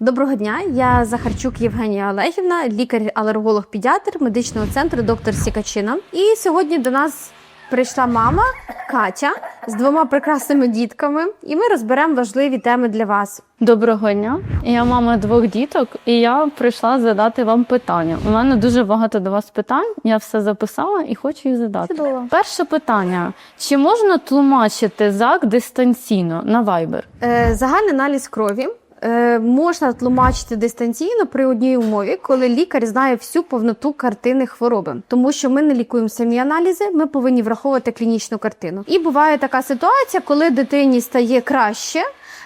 Доброго дня, я Захарчук Євгенія Олегівна, лікар-алерголог-педіатр медичного центру доктор Сікачина. І сьогодні до нас прийшла мама Катя з двома прекрасними дітками, і ми розберемо важливі теми для вас. Доброго дня. Я мама двох діток, і я прийшла задати вам питання. У мене дуже багато до вас питань. Я все записала і хочу їх задати. Чудово. Перше питання: чи можна тлумачити ЗАК дистанційно на Viber? Е, загальний аналіз крові. Е, Можна тлумачити дистанційно при одній умові, коли лікар знає всю повноту картини хвороби, тому що ми не лікуємо самі аналізи, ми повинні враховувати клінічну картину. І буває така ситуація, коли дитині стає краще.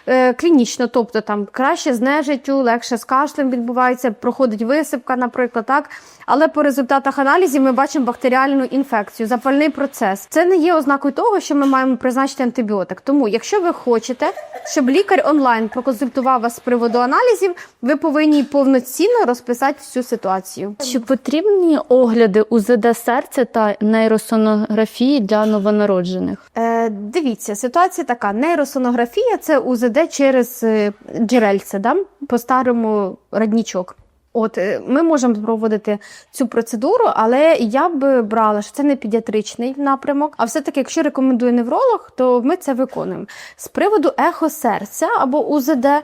Е, Клінічно, тобто там краще з нежиттю, легше з кашлем відбувається, проходить висипка, наприклад, так. Але по результатах аналізів ми бачимо бактеріальну інфекцію, запальний процес. Це не є ознакою того, що ми маємо призначити антибіотик. Тому, якщо ви хочете, щоб лікар онлайн проконсультував вас з приводу аналізів, ви повинні повноцінно розписати всю ситуацію. Чи потрібні огляди УЗД серця та нейросонографії для новонароджених? Е, дивіться, ситуація така: нейросонографія це УЗД через е, джерельце, да? по-старому роднічок. От е, ми можемо проводити цю процедуру, але я б брала, що це не педіатричний напрямок. А все-таки, якщо рекомендує невролог, то ми це виконуємо. З приводу ехо серця або УЗД, е,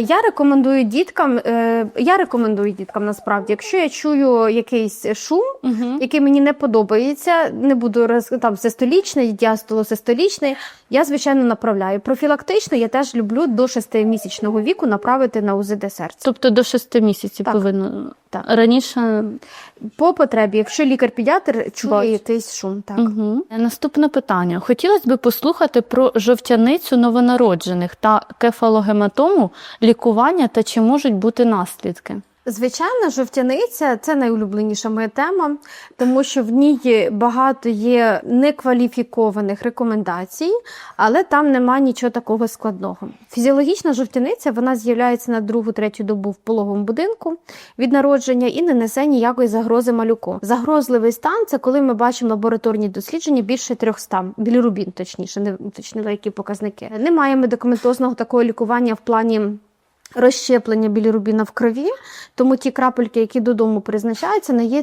я рекомендую діткам. Е, я рекомендую діткам насправді, якщо я чую якийсь шум, Угу. який мені не подобається, не буду роз там систолічний, діастолосистолічний, я звичайно направляю. Профілактично я теж люблю до 6-місячного віку направити на УЗД серця. Тобто до 6 місяців Так. повинно Так. раніше. По потребі, якщо лікар-педіатр чує якийсь шум, так. Угу. Наступне питання. Хотілося б послухати про жовтяницю новонароджених та кефалогематому, лікування та чи можуть бути наслідки. Звичайно, жовтяниця це найулюбленіша моя тема, тому що в ній багато є некваліфікованих рекомендацій, але там нема нічого такого складного. Фізіологічна жовтяниця вона з'являється на другу-третю добу в пологовому будинку від народження і не несе ніякої загрози малюку. Загрозливий стан це коли ми бачимо лабораторні дослідження більше 300, білірубін, точніше, не уточнили, які показники. Немає медикаментозного такого лікування в плані. Розщеплення білірубіна в крові, тому ті крапельки, які додому призначаються, не є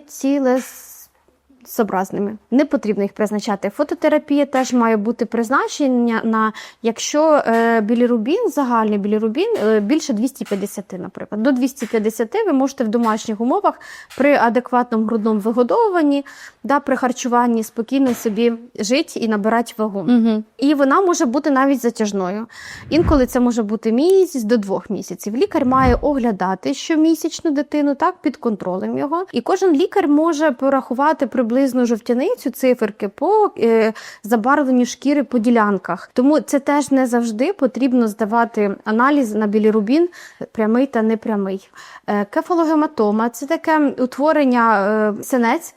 цілесообразними. Не потрібно їх призначати. Фототерапія теж має бути призначення на якщо е, білірубін, загальний білірубін е, більше 250, наприклад. До 250 ви можете в домашніх умовах при адекватному грудному вигодовуванні, да, при харчуванні спокійно собі жити і набирати вагу. Угу. І вона може бути навіть затяжною. Інколи це може бути місяць до двох місяців. Лікар має оглядати щомісячну дитину так під контролем його. І кожен лікар може порахувати приблизну жовтяницю циферки по е, забарвленню шкіри по ділянках. Тому це теж не завжди потрібно здавати аналіз на білірубін прямий та непрямий. Е, кефалогематома це таке утворення е, синець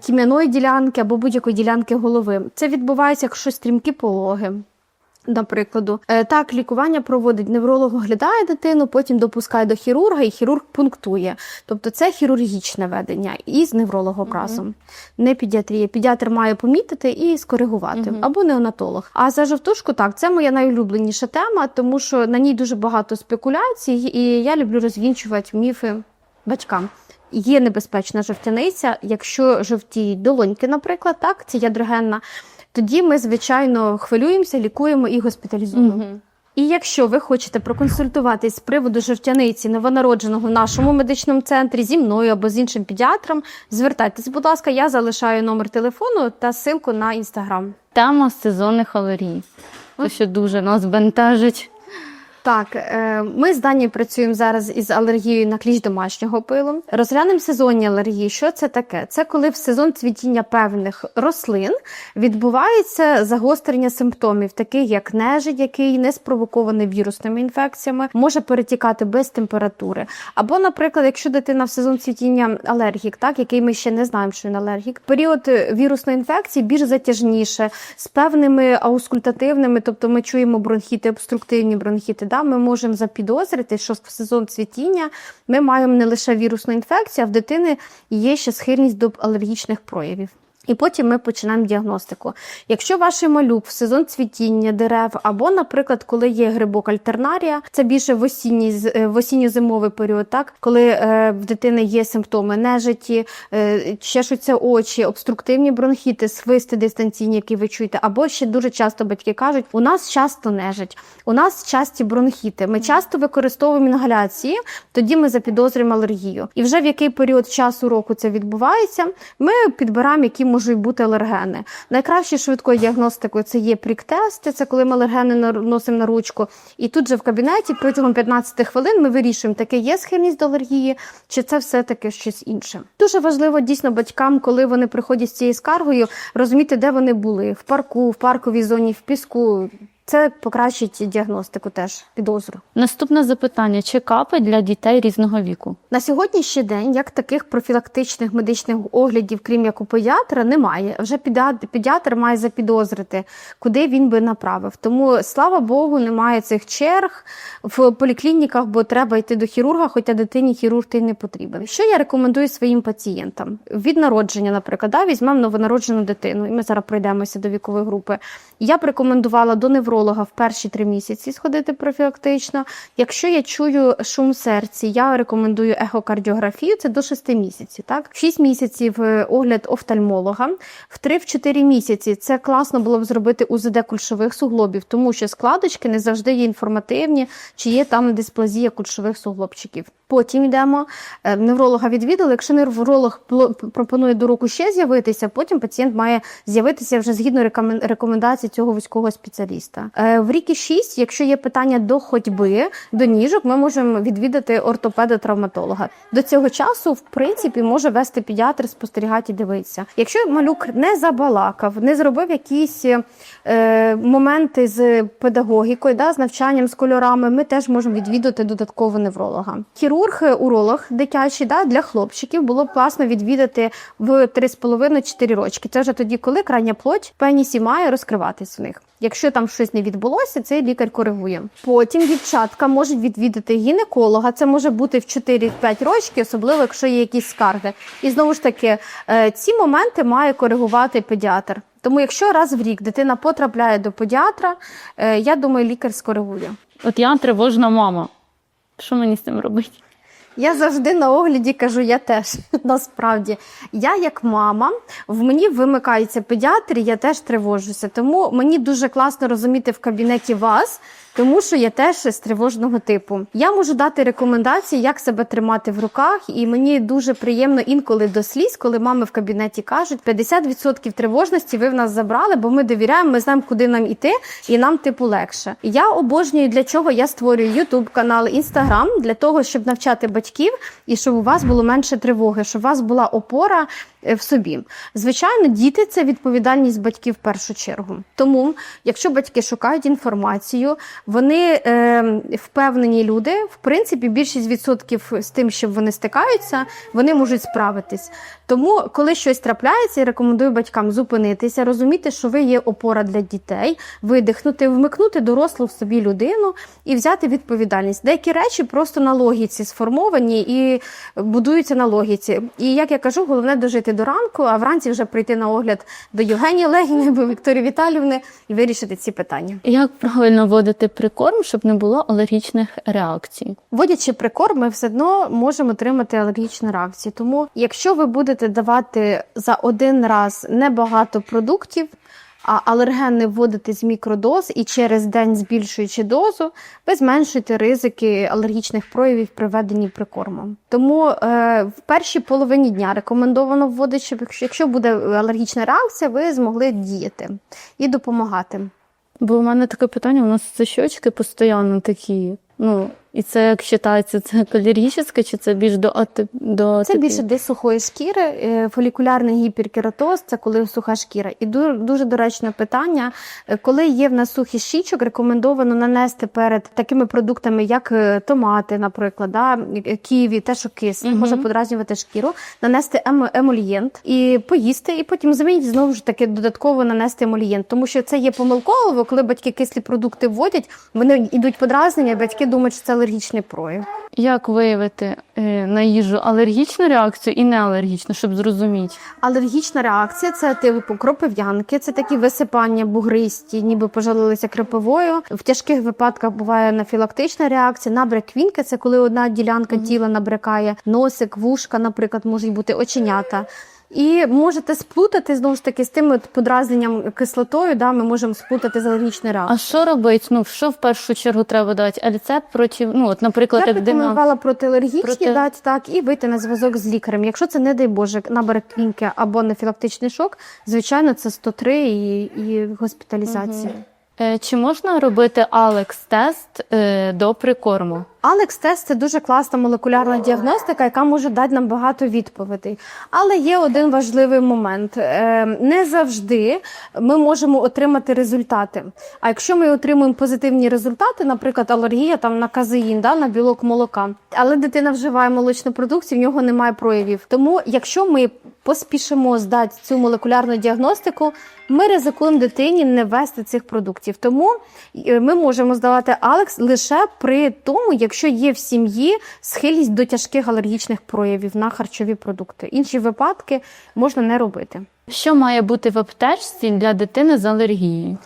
тім'яної ділянки або будь-якої ділянки голови. Це відбувається, якщо стрімкі пологи. Наприклад, Е, так, лікування проводить невролог, оглядає дитину, потім допускає до хірурга, і хірург пунктує. Тобто це хірургічне ведення із неврологообразом, не педіатрія. Педіатр має помітити і скоригувати, Мгм. або неонатолог. А за жовтушку, так, це моя найулюбленіша тема, тому що на ній дуже багато спекуляцій, і я люблю розвінчувати міфи батькам. Є небезпечна жовтяниця, якщо жовтіють долоньки, наприклад, так, це ядрогенна, тоді ми, звичайно, хвилюємося, лікуємо і госпіталізуємо. Угу. І якщо ви хочете проконсультуватись з приводу жовтяниці новонародженого в нашому медичному центрі зі мною або з іншим педіатром, звертайтесь, будь ласка, я залишаю номер телефону та ссылку на інстаграм. Тема сезонних алергій. Це що дуже нас бентежить. Так, е, ми з Данією працюємо зараз із алергією на кліщ домашнього пилу. Розглянемо сезонні алергії. Що це таке? Це коли в сезон цвітіння певних рослин відбувається загострення симптомів, таких як нежить, який не спровокований вірусними інфекціями, може перетікати без температури. Або, наприклад, якщо дитина в сезон цвітіння алергік, так який ми ще не знаємо, що він алергік, період вірусної інфекції більш затяжніше, з певними аускультативними, тобто ми чуємо бронхіти, обструктивні бронхіти. Да, ми можемо запідозрити, що в сезон цвітіння ми маємо не лише вірусну інфекцію, а в дитини є ще схильність до алергічних проявів. І потім ми починаємо діагностику. Якщо ваш малюк в сезон цвітіння дерев, або, наприклад, коли є грибок альтернарія, це більше в осінній е, в осінньо-зимовий період, так коли е, в дитини є симптоми нежиті, е, чешуться очі, обструктивні бронхіти, свисти дистанційні, які ви чуєте, або ще дуже часто батьки кажуть, у нас часто нежить, у нас часті бронхіти. Ми часто використовуємо інгаляції, тоді ми запідозрюємо алергію. І вже в який період часу року це відбувається, ми підбираємо, які можуть бути алергени. Найкраще швидкою діагностикою це є прік-тести, це коли ми алергени нар- носимо на ручку. І тут же в кабінеті протягом 15 хвилин ми вирішуємо, таке є схильність до алергії, чи це все-таки щось інше. Дуже важливо дійсно батькам, коли вони приходять з цією скаргою, розуміти, де вони були в парку, в парковій зоні, в піску. Це покращить діагностику теж підозру. Наступне запитання: чи капи для дітей різного віку? На сьогоднішній день як таких профілактичних медичних оглядів, крім як у педіатра, немає. Вже педіатр має запідозрити, куди він би направив. Тому слава Богу, немає цих черг в поліклініках, бо треба йти до хірурга, хоча дитині хірург ти не потрібен. Що я рекомендую своїм пацієнтам від народження, наприклад, да, візьмемо новонароджену дитину, і ми зараз пройдемося до вікової групи. Я б рекомендувала до невролога в перші три місяці сходити профілактично. Якщо я чую шум в серці, я рекомендую ехокардіографію. Це до 6 місяців. Так, 6 місяців е, огляд офтальмолога. В 3-4 місяці це класно було б зробити УЗД кульшових суглобів, тому що складочки не завжди є інформативні, чи є там дисплазія кульшових суглобчиків. Потім йдемо е, невролога відвідали. Якщо невролог пропонує до року ще з'явитися, потім пацієнт має з'явитися вже згідно рекомендацій цього вузького спеціаліста. Е, В ріки 6, якщо є питання до ходьби, до ніжок, ми можемо відвідати ортопеда-травматолога. До цього часу, в принципі, може вести педіатр, спостерігати і дивитися. Якщо малюк не забалакав, не зробив якісь е, моменти з педагогікою, да, з навчанням, з кольорами, ми теж можемо відвідати додатково невролога. Хірург, уролог дитячий да, для хлопчиків було б класно відвідати в 3,5-4 рочки. Це вже тоді, коли крайня плоть в пенісі має розкриватись у них. Якщо там щось не відбулося, цей лікар коригує. Потім дівчатка можуть відвідати гінеколога. Це може бути в 4-5 років, особливо якщо є якісь скарги. І знову ж таки, е, ці моменти має коригувати педіатр. Тому, якщо раз в рік дитина потрапляє до педіатра, е, я думаю, лікар скоригує. От я тривожна мама. Що мені з цим робити? Я завжди на огляді кажу, я теж насправді. Я як мама, в мені вимикається педіатр, я теж тривожуся. Тому мені дуже класно розуміти в кабінеті вас, тому що я теж з тривожного типу. Я можу дати рекомендації, як себе тримати в руках, і мені дуже приємно інколи до сліз, коли мами в кабінеті кажуть, 50% тривожності ви в нас забрали, бо ми довіряємо, ми знаємо, куди нам іти, і нам типу легше. Я обожнюю для чого я створюю YouTube канал, Instagram, для того, щоб навчати батьків і щоб у вас було менше тривоги, щоб у вас була опора в собі. Звичайно, діти це відповідальність батьків в першу чергу. Тому, якщо батьки шукають інформацію, вони е, впевнені люди, в принципі, більшість відсотків з тим, що вони стикаються, вони можуть справитись. Тому, коли щось трапляється, я рекомендую батькам зупинитися, розуміти, що ви є опора для дітей, видихнути, вмикнути дорослу в собі людину і взяти відповідальність. Деякі речі просто на логіці сформовані і будуються на логіці. І як я кажу, головне дожити до ранку, а вранці вже прийти на огляд до Євгенії Легіни або Вікторії Віталівни і вирішити ці питання. Як правильно вводити прикорм, щоб не було алергічних реакцій? Вводячи прикорм, ми все одно можемо отримати алергічну реакцію. Тому, якщо ви будете давати за один раз небагато продуктів, алерген не вводити з мікродоз і через день збільшуючи дозу, ви зменшуєте ризики алергічних проявів при введенні прикорму. Тому е, в першій половині дня рекомендовано вводити, щоб якщо буде алергічна реакція, ви змогли діяти і допомагати. Бо у мене таке питання: у нас це щочки постійно такі. Ну, і це як вважається, це калорічне, чи це більш до до Це більше десь сухої шкіри, е, фолікулярний гіперкератоз це коли суха шкіра. І ду- дуже доречне питання, е, коли є в нас сухі щічок, рекомендовано нанести перед такими продуктами, як е, томати, наприклад, да, ківі, те, що кисне, Мгм. може подразнювати шкіру, нанести ем- емолієнт і поїсти, і потім замінити знову ж таки додатково нанести емолієнт. Тому що це є помилково, коли батьки кислі продукти вводять, вони йдуть подразнення, батьки думають, що це алергічний прояв. Як виявити е, на їжу алергічну реакцію і неалергічну, щоб зрозуміти? Алергічна реакція це типу кропив'янки, це такі висипання бугристі, ніби пожалилися кропивою. В тяжких випадках буває анафілактична реакція. набриквінки це коли одна ділянка тіла набрякає, носик, вушка, наприклад, можуть бути оченята. І можете сплутати знову ж таки з тим от подразненням кислотою. Да, ми можемо сплутати з алергічною реакцією. А що робити? Ну, що в першу чергу треба дати? А рецепт проти, ну, от, наприклад, Я як рекомендувала протиалергічні Проти- дати так і вийти на зв'язок з лікарем. Якщо це не дай Боже набере клінки або анафілактичний шок, звичайно, це 103 і, і госпіталізація. Е, Чи можна робити Алекс-тест е, до прикорму? Алекс-тест це дуже класна молекулярна діагностика, яка може дати нам багато відповідей. Але є один важливий момент: Е, не завжди ми можемо отримати результати. А якщо ми отримуємо позитивні результати, наприклад, алергія там на казеїн, да, на білок молока, але дитина вживає молочну продукцію, в нього немає проявів. Тому, якщо ми поспішимо здати цю молекулярну діагностику, ми ризикуємо дитині не ввести цих продуктів. Тому е, ми можемо здавати Алекс лише при тому, якщо є в сім'ї схильність до тяжких алергічних проявів на харчові продукти. Інші випадки можна не робити. Що має бути в аптечці для дитини з алергією?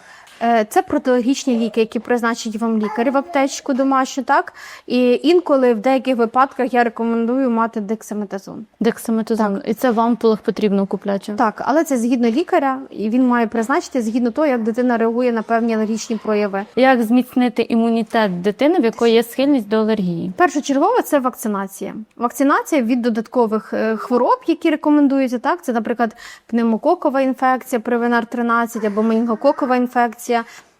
Е, Це протиалергічні ліки, які призначить вам лікар в аптечку домашню, так і інколи в деяких випадках я рекомендую мати дексаметазон. Дексаметазон. І це в ампулах потрібно купляти. Так, але це згідно лікаря, і він має призначити згідно того, як дитина реагує на певні алергічні прояви. Як зміцнити імунітет дитини, в якої є схильність до алергії? Першочергово це вакцинація. Вакцинація від додаткових е, хвороб, які рекомендуються. Так, це, наприклад, пневмококова інфекція, привенар 13 або менінгококова інфекція,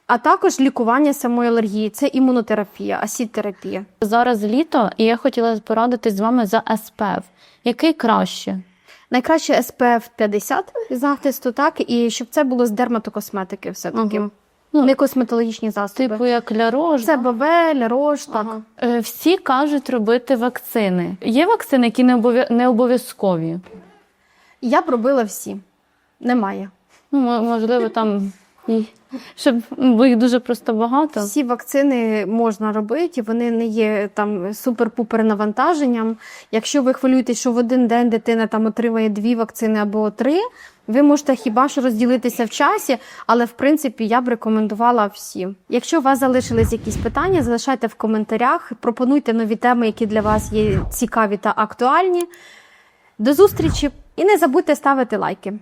а також лікування самої алергії. Це імунотерапія, асідтерапія. Зараз літо, і я хотіла порадитись з вами за СПФ. Який краще? Найкраще SPF 50 захисту, так і щоб це було з дерматокосметики, все таки. Ага. Ну, Не косметологічні засоби. Типу як лярош. Це бабель, рош, так. Ага. Е, Всі кажуть робити вакцини. Є вакцини, які не не обов'язкові. Я б робила всі. Немає. Ну, можливо, там щоб ну, бо їх дуже просто багато. Всі вакцини можна робити, вони не є там супер-пупер навантаженням. Якщо ви хвилюєтесь, що в один день дитина там отримає дві вакцини або три, ви можете хіба що розділитися в часі, але в принципі я б рекомендувала всі. Якщо у вас залишились якісь питання, залишайте в коментарях, пропонуйте нові теми, які для вас є цікаві та актуальні. До зустрічі і не забудьте ставити лайки.